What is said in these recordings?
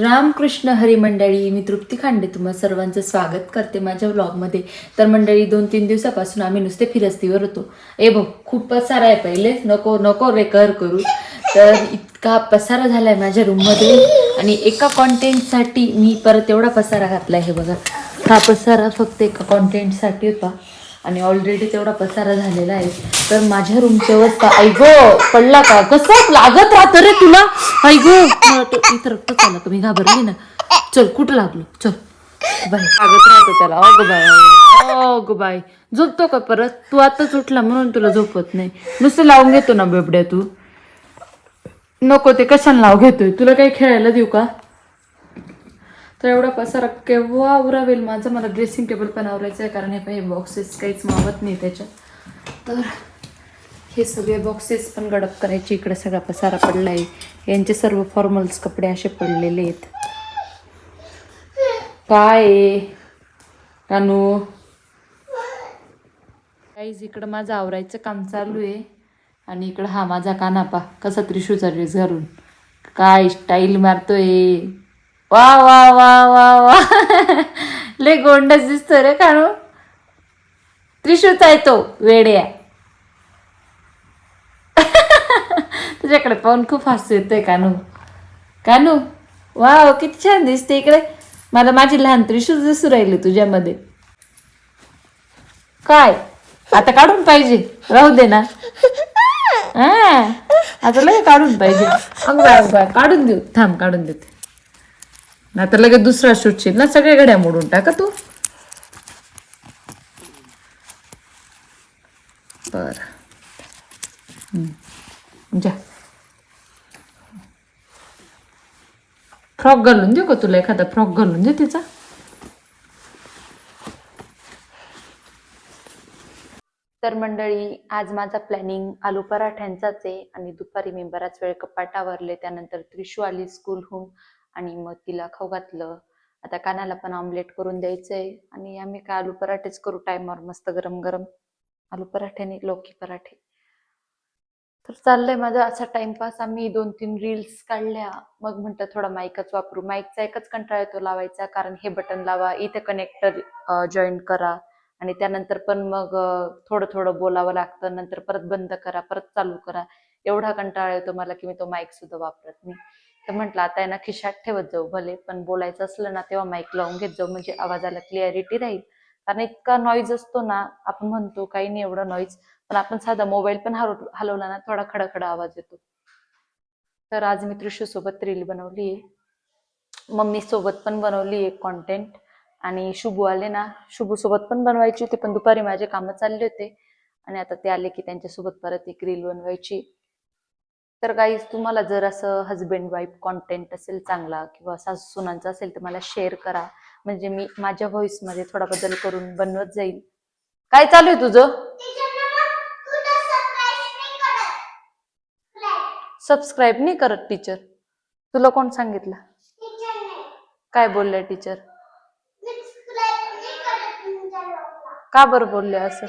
रामकृष्ण हरी मंडळी मी तृप्ती खांडे तुम्हा सर्वांचं स्वागत करते माझ्या व्लॉगमध्ये तर मंडळी दोन तीन दिवसापासून आम्ही नुसते फिरस्तीवर होतो. ए भाऊ खूप पसारा आहे पहिले. नको नको रे कर करू. तर इतका पसारा झालाय माझ्या रूममध्ये आणि एका कॉन्टेंटसाठी मी परत एवढा पसारा घातला आहे बघा हा पसारा फक्त एका कॉन्टेंटसाठी होता. आणि ऑलरेडी तेवढा पसारा झालेला आहे. तर माझ्या रूमची अवस्था ऐगो पडला का? कसं लागत राहतं रे तुला? ऐगो ग. इथं रक्त चाललं का मी घाबरली ना. चल कुठं लागलो? चल. बाय. लागत राहतो त्याला. अग बाय अग बाय झोपतो का परत? तू आताच उठला म्हणून तुला झोपत नाही. नुसतं लावून घेतो ना बेबड्या तू. नको ते कशाला लाव घेतोय? तुला काही खेळायला देऊ का? तर एवढा पसारा केव्हा आवरावेल? माझं मला ड्रेसिंग टेबल पण आवरायचं आहे कारण हे काही बॉक्सेस काहीच मावत नाही त्याच्यात. तर हे सगळे बॉक्सेस पण गडप करायचे. इकडे सगळा पसारा पडला आहे यांचे सर्व फॉर्मल्स कपडे असे पडलेले आहेत. काय आहे? कानू काहीच इकडं माझं आवरायचं काम चालू आहे. आणि इकडं हा माझा कानापा. कसा त्रिशूचा ड्रेस घालून काय स्टाईल मारतोय. वा वा वा वा वा. ले गोंडच दिसतो रे कानू. त्रिशूचा आहे तो. वेड्या. तुझ्याकडे पाहून खूप हास्य येतोय कानू. कानू वाव किती छान दिसते इकडे. मला माझी लहान त्रिशूळ दिसू राहिली तुझ्यामध्ये. काय? आता काढून पाहिजे. राहू दे ना. हा. आता लगेच काढून पाहिजे. अगं बाय, काढून देऊ. थांब काढून देते. ना तर लगेच दुसरा शूटशील ना. सगळ्या घड्या मोडून टाका तू. बर. जा. फ्रॉक घालून देऊ का तुला एखादा फ्रॉक घालून दे तिचा? तर मंडळी आज माझा प्लॅनिंग आलू पराठ्यांचाच आहे आणि दुपारी मी बराच वेळ कपाट आवरले त्यानंतर त्रिशू आली स्कूलहून आणि मग तिला खाऊ घातलं. आता कानाला पण ऑमलेट करून द्यायचंय आणि आम्ही काय आलू पराठेच करू टायमावर मस्त गरम गरम आलू पराठे आणि लौकी पराठे. तर चाललंय माझा असा टाइमपास. आम्ही दोन तीन रील्स काढल्या. मग म्हणतं थोडा माईकच वापरू. माईकचा एकच कंटाळा येतो लावायचा कारण हे बटन लावा इथे कनेक्टर जॉईन करा. आणि त्यानंतर पण मग थोडं थोडं बोलावं लागतं. नंतर परत बंद करा परत चालू करा. एवढा कंटाळा येतो मला की मी तो माईक सुद्धा वापरत नाही. तर म्हटलं आता आहे ना खिशात ठेवत जाऊ भले. पण बोलायचं असलं ना तेव्हा माईक लावून घेत जाऊ. म्हणजे आवाजाला क्लिअरिटी राहील. कारण इतका नॉईज असतो ना आपण म्हणतो काही नाही एवढा नॉईज पण आपण साधा मोबाईल पण हलवला ना थोडा खडाखडा आवाज येतो. तर आज मी त्रिशू सोबत रील बनवली आहे. मम्मी सोबत पण बनवली आहे कॉन्टेंट आणि शुभू आले ना शुभू सोबत पण बनवायची होती पण दुपारी माझे कामं चालले होते. आणि आता ते आले की त्यांच्यासोबत परत एक रील बनवायची. तर काही तुम्हाला जर असं हजबंड वाईफ कॉन्टेंट असेल चांगला किंवा सासू सुनांचा असेल तर मला शेअर करा. म्हणजे मी माझ्या व्हॉइसमध्ये थोडा बदल करून बनवत जाईल. काय चालू आहे तुझं? सबस्क्राईब नाही करत टीचर तुला कोण सांगितलं? काय बोलले टीचर का बरं बोलले असं?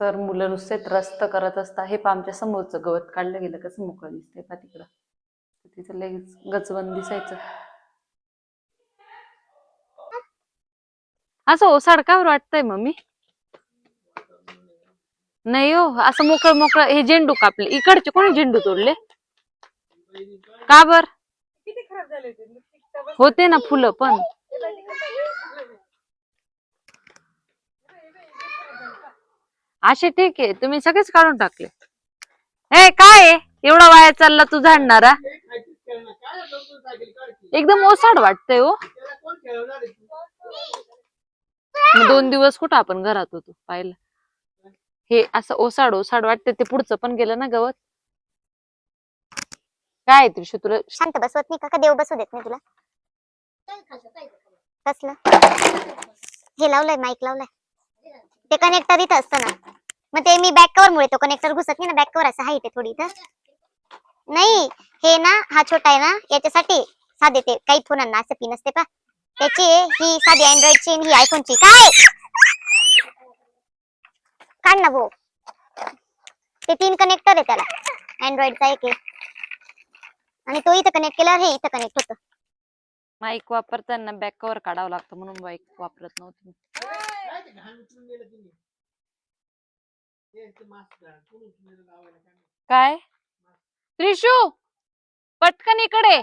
तर मुलं नुसते त्रस्त करत असतात. हे आमच्या समोरचं गवत काढलं गेलं कसं मोकळं दिसतंय पा तिकडं. तिथं लगेच गचवण दिसायचं. असं ओसाड का बरं वाटतंय मम्मी. नाही हो असं मोकळ मोकळं हे झेंडू कापले. इकडचे कोणी झेंडू तोडले? का बर? होते ना फुलं पण. असे ठीक आहे तुम्ही सगळेच काढून टाकले. हे काय आहे? एवढा वाया चालला तू झाडणारा? एकदम ओसाड वाटतंय हो. मग दोन दिवस कुठं आपण घरात होतो पाहिलं. हे असं ओसाड ओसाड वाटतं ते पुढचं पण गेलं ना गवत? काय त्रिशू तुला शांत बसवत नाही का? का देव बसू देत नाही तुला? कसलं? हे लावलंय माईक लावलंय. ते कनेक्टर इथं असतं ना. मग ते मी बॅक कवर मुळे तो कनेक्टर घुसत नाही ना बॅक कवर असं आहे थोडी इथं. नाही हे ना हा छोटा आहे ना याच्यासाठी साधे ते काही फोनांना असं पिन असते पा त्याची ही साधी अँड्रॉइडची आणि ही आयफोनची काय? काढ ना भाऊ. ते तीन कनेक्टर आहे त्याला. अँड्रॉइडचा एक आहे. आणि तो इथं कनेक्ट केल्यावर हे इथं कनेक्ट होतं. माईक वापरताना बॅक कव्हर काढावं लागतं म्हणून बाईक वापरत नव्हती. काय? त्रिशू पटकन इकडे.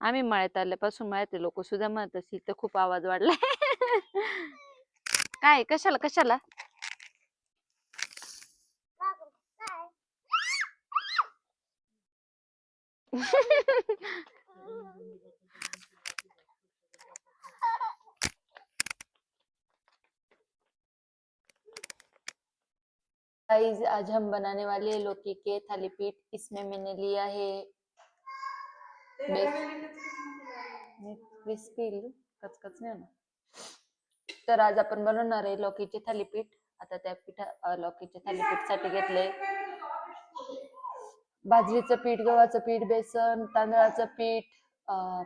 आम्ही मळ्यात आल्यापासून मळ्यातले लोक सुद्धा म्हणत असतील तर खूप आवाज वाढलाय. काय कशाला कशाला? आज हम बनाने वाले लौकी के थाली पीठ इसमें मैंने लिया है क्रिस्पी कचकच नाही तर आज आपण बनवणार आहे लौकीचे थालीपीठ. आता त्या पिठा अं, लौकीच्या थालीपीठसाठी घेतलंय. बाजरीचं पीठ गव्हाचं पीठ बेसन तांदळाचं पीठ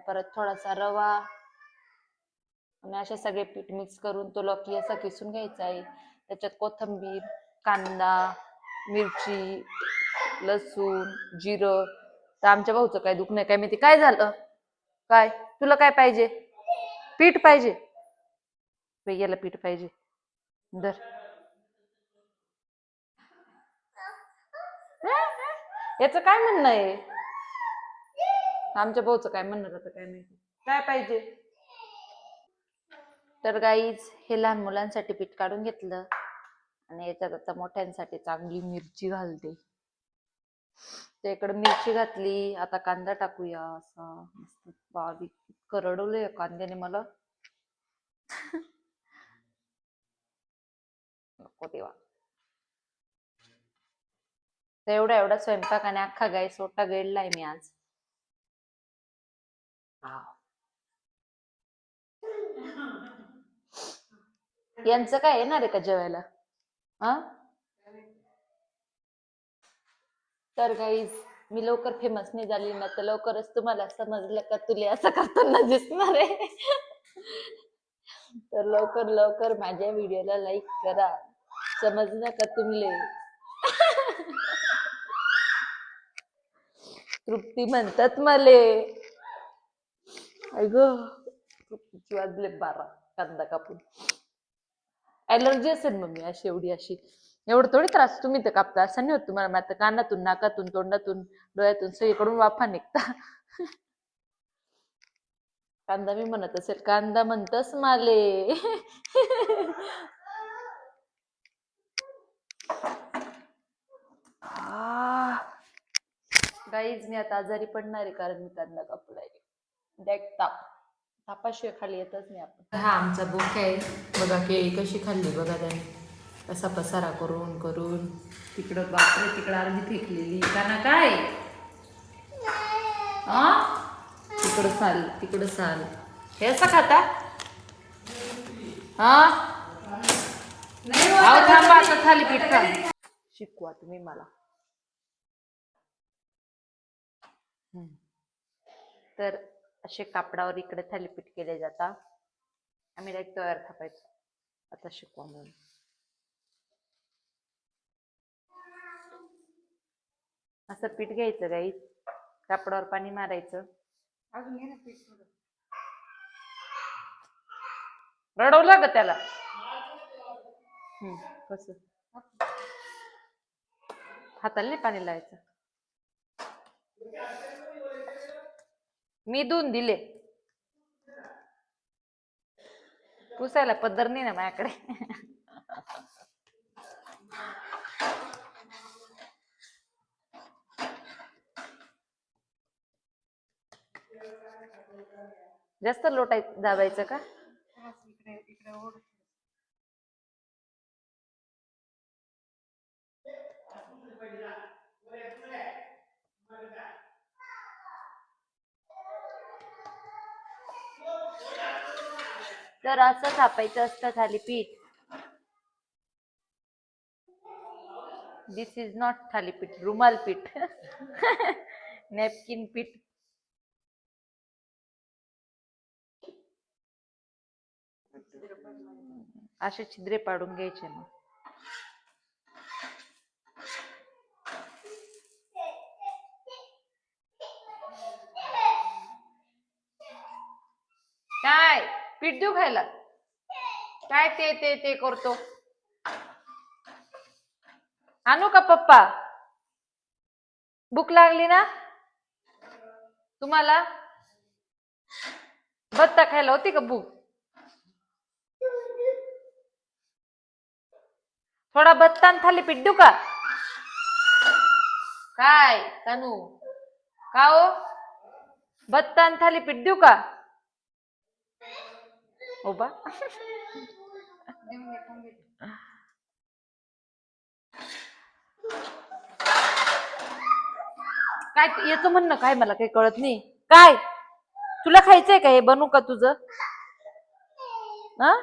परत थोडासा रवा. आणि असे सगळे पीठ मिक्स करून तो लौकी असा किसून घ्यायचा आहे. त्याच्यात कोथिंबीर कांदा मिरची लसूण जिरं तर आमच्या भाऊचं काय दुख नाही काय माहिती काय झालं? काय? तुला काय पाहिजे? पीठ पाहिजे? याला पीठ पाहिजे. दर याच काय म्हणणं आहे? आमच्या भाऊचं काय म्हणणं आता काय माहिती? काय पाहिजे? तर गाईज हे लहान मुलांसाठी पीठ काढून घेतलं. आणि याच्यात आता मोठ्यांसाठी चांगली मिरची घालते. तर इकडे मिरची घातली आता कांदा टाकूया असा मस्त. करडवलंय कांद्याने मला. नको देवा. तर एवढा एवढा स्वयंपाक आणि अख्खा गाय सोटा गेडलाय मी आज. यांचं काय येणार आहे का जेवायला? हा तर काही मी लवकर फेमस नाही झाली ना तर लवकरच तुम्हाला समजलं का तुले असं करताना दिसणार आहे. तर लवकर लवकर माझ्या व्हिडिओला लाईक करा. समजलं का तुमले? तृप्ती म्हणतात मले. अग तृप्तीची वाजले बारा कांदा कापून. ऍलर्जी असेल मम्मी अशी एवढी अशी. एवढं थोडी त्रास तुम्ही तर कापता असं नाही होत तुम्हाला मात्र कानातून नाकातून तोंडातून डोळ्यातून सगळीकडून वाफा निघता. कांदा मी म्हणत असेल कांदा म्हणतस माले. गाईज मी आता आजारी पडणार आहे कारण मी कांदा कापलाय दॅट ताप. तापाशिवाय खाली येतच नाही आपण. हा आमचा बोक आहे. बघा केळी कशी खाल्ली बघा त्याने. कसा पसारा करून करून. तिकडं बापरे तिकडं अर्धी फेकलेली. का ना काय? तिकडं साल तिकडं साल. हे असं खाता? हा थांबा आता थालीपीठ खा. शिकवा तुम्ही मला. तर असे कापडावर इकडे थालीपीठ केले जातात. आम्ही डायरेक्ट तयार थापायचो. आता शिकवा म्हणून. असं पीठ घ्यायचं गाई कापडावर पाणी मारायचं. अजून घे ना पीठ थोडं. रडवलं ग त्याला. हम्म, कसं? हाताला नाही पाणी लावायचं. मी धुवून दिले. पुसायला पद्धर नाही ना माझ्याकडे. जास्त लोटाय दाबायचं का? बस इकडे इकडे ओढ. तर असं थापायचं असतं thalipeeth this is not thalipeeth रुमाल पीठ. नॅपकिन पीठ. असे छिद्रे पाडून घ्यायचे मग. काय? पीठ देऊ खायला? काय ते ते ते करतो? आणू का पप्पा? भूक लागली ना? तुम्हाला? बत्ता खायला होती का भूक? थोडा बत्ता आणि थालीपीठ देऊ का? काय कानू का हो? बत्ता आणि थालीपीठ देऊ का? हो बा. काय याचं म्हणणं काय मला काही कळत नाही. काय? तुला खायचंय का हे बनू का तुझं? हा?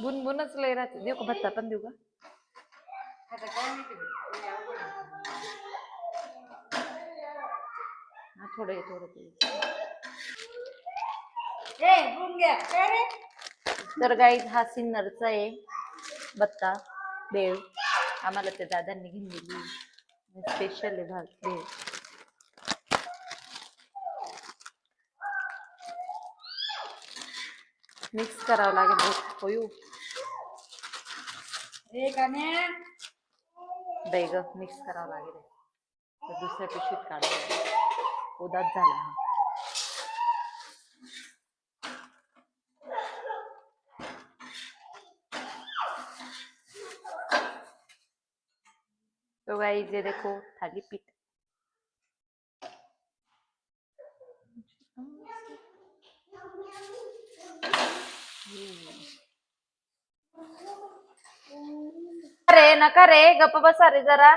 बुनबुनच लय राहते. देऊ का भत्ता पण देऊ का? हा थोडं हे, थोडं. तर गाई हा सिन्नरचा आहे बत्ता बेळ. आम्हाला त्या दादांनी घेऊन दिली. स्पेशल आहे भात बेळ. मिक्स करावं लागेल. हे होयू बाई ग मिक्स करावं लागेल तर दुसऱ्या पिशवीत काढावं उदात झाला हा तो गाई जे देखो थाली पीठ नका रे गप्प बसा रे जरा.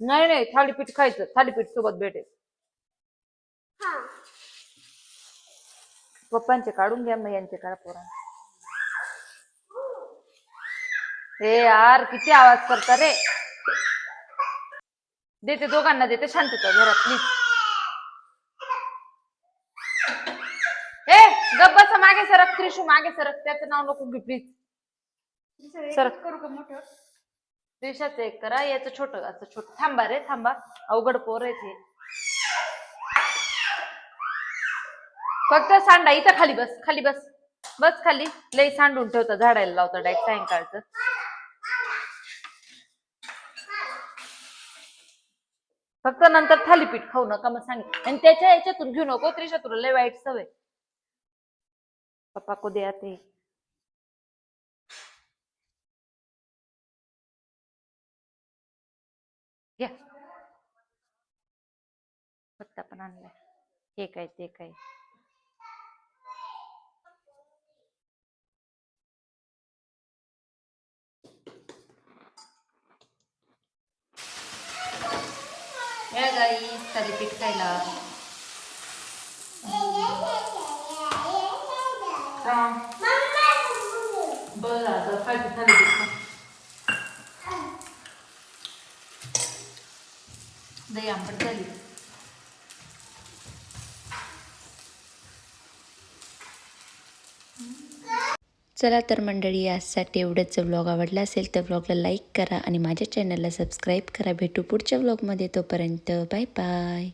नाही नाही थालीपीठ खायचं थालीपीठ सोबत भेटेल. पप्पांचे काढून घ्या मग यांचे काढा पोरा हे यार किती आवाज करता रे. देते दोघांना देते शांतता घरात प्लीज ए गप्प बसा मागे सरक त्रिशू मागे सरक त्याचं नाव नको घे प्लीज सरक करू का मोठं? त्रिशाचं एक करा याचं छोट असं छोट. थांबा रे थांबा. अवघड पोर आहे ते फक्त सांडा इथं खाली बस खाली बस. बस खाली. लई सांडून ठेवता झाडायला लावता डायरेक्ट सायंकाळचं. फक्त नंतर थालीपीठ खाऊ नका मग सांग. आणि त्याच्या याच्यातून घेऊ नको त्रिशा तुला लय वाईट सवय. पप्पा को दे आते? घ्या. पत्ता पण आणलाय. हे काय ते काय? या गाई थालीपीठ खायला? बरं आता खायचं थालीपीठ दही आंबट झाली. चला तर मंडळी आजसाठी एवढंच. व्लॉग आवडला असेल तर व्लॉगला लाईक करा आणि माझ्या चॅनलला सबस्क्राईब करा. भेटू पुढच्या व्लॉगमध्ये तोपर्यंत बाय बाय.